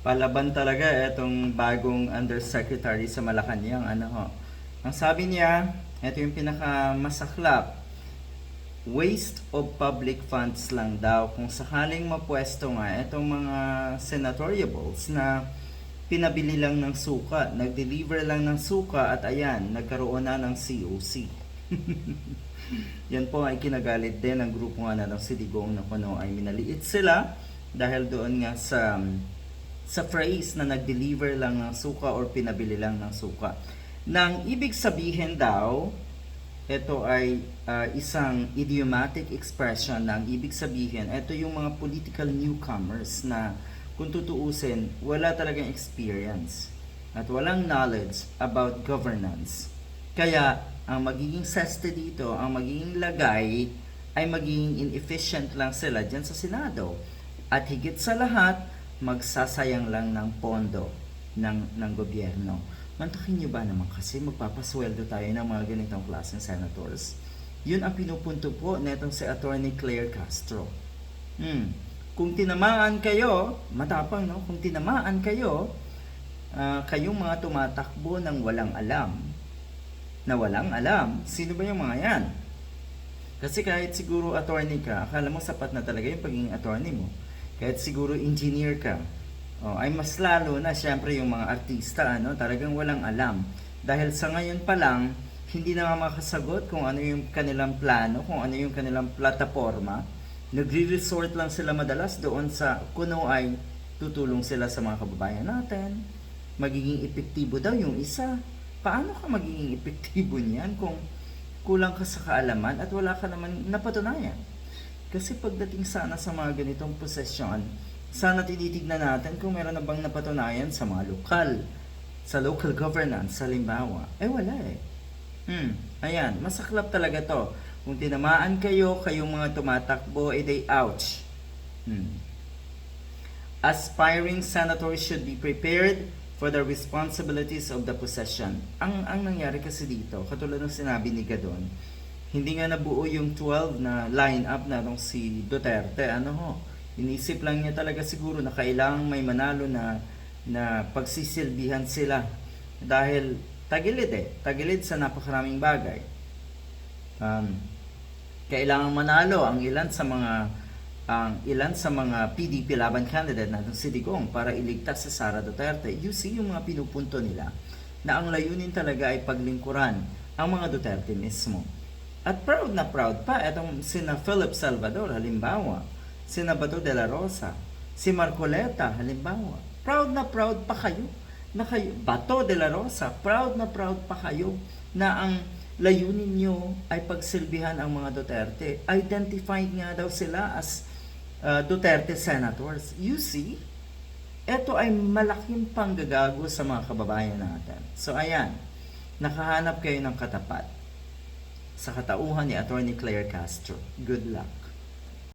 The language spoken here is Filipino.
Palaban talaga itong bagong undersecretary sa Malacanang. Ano ho? Ang sabi niya, ito yung pinakamasaklap. Waste of public funds lang daw kung sakaling mapwesto nga itong mga senatoriables na pinabili lang ng suka, nag-deliver lang ng suka at ayan, nagkaroon na ng COC. Yan po ay kinagalit din ng grupo nga na ng Sidigong na kuno ay minaliit sila dahil doon nga sa sa phrase na nag-deliver lang ng suka or pinabili lang ng suka. Nang ibig sabihin daw, ito ay ah, isang idiomatic expression ng ibig sabihin, ito yung mga political newcomers na kung tutuusin, wala talagang experience at walang knowledge about governance. Kaya, ang magiging seste dito, ang magiging lagay, ay magiging inefficient lang sila dyan sa Senado. At higit sa lahat, magsasayang lang ng pondo ng, ng gobyerno. Mantakin nyo ba naman kasi magpapasweldo tayo ng mga ganitong klaseng senators? Yun ang pinupunto po netong si Attorney Claire Castro. Hmm. Kung tinamaan kayo, matapang no? Kung tinamaan kayo, ah, kayong mga tumatakbo ng walang alam, na walang alam, sino ba yung mga yan? Kasi kahit siguro attorney ka, akala mo sapat na talaga yung pagiging attorney mo. Kahit siguro engineer ka, oh, ay mas lalo na syempre yung mga artista, ano, talagang walang alam. Dahil sa ngayon pa lang, hindi na makasagot kung ano yung kanilang plano, kung ano yung kanilang plataforma. Nagre-resort lang sila madalas doon sa kuno ay tutulong sila sa mga kababayan natin. Magiging epektibo daw yung isa. Paano ka magiging epektibo niyan kung kulang ka sa kaalaman at wala ka naman napatunayan? Kasi pagdating sana sa mga ganitong posesyon, sana tinitignan natin kung meron na bang napatunayan sa mga lokal, sa local governance, sa limbawa. Eh wala eh. Hmm, ayan, masaklap talaga to. Kung tinamaan kayo, kayong mga tumatakbo, eh they ouch. Hmm. Aspiring senators should be prepared for the responsibilities of the possession. Ang ang nangyari kasi dito, katulad ng sinabi ni Gadon, hindi nga nabuo yung 12 na line-up na nung si Duterte. Ano ho? Inisip lang niya talaga siguro na kailangang may manalo na na pagsisilbihan sila dahil tagilid eh, tagilid sa napakaraming bagay. Um, kailangang manalo ang ilan sa mga ang ilan sa mga PDP laban candidate na si Digong para iligtas si Sara Duterte. You see yung mga pinupunto nila na ang layunin talaga ay paglingkuran ang mga Duterte mismo. At proud na proud pa itong sina Philip Salvador halimbawa, sina Bato de la Rosa, si Marcoleta halimbawa. Proud na proud pa kayo na kayo, Bato de la Rosa, proud na proud pa kayo na ang layunin nyo ay pagsilbihan ang mga Duterte. Identified nga daw sila as uh, Duterte senators. You see, ito ay malaking panggagago sa mga kababayan natin. So ayan, nakahanap kayo ng katapat sa katauhan ni Attorney Claire Castro. Good luck.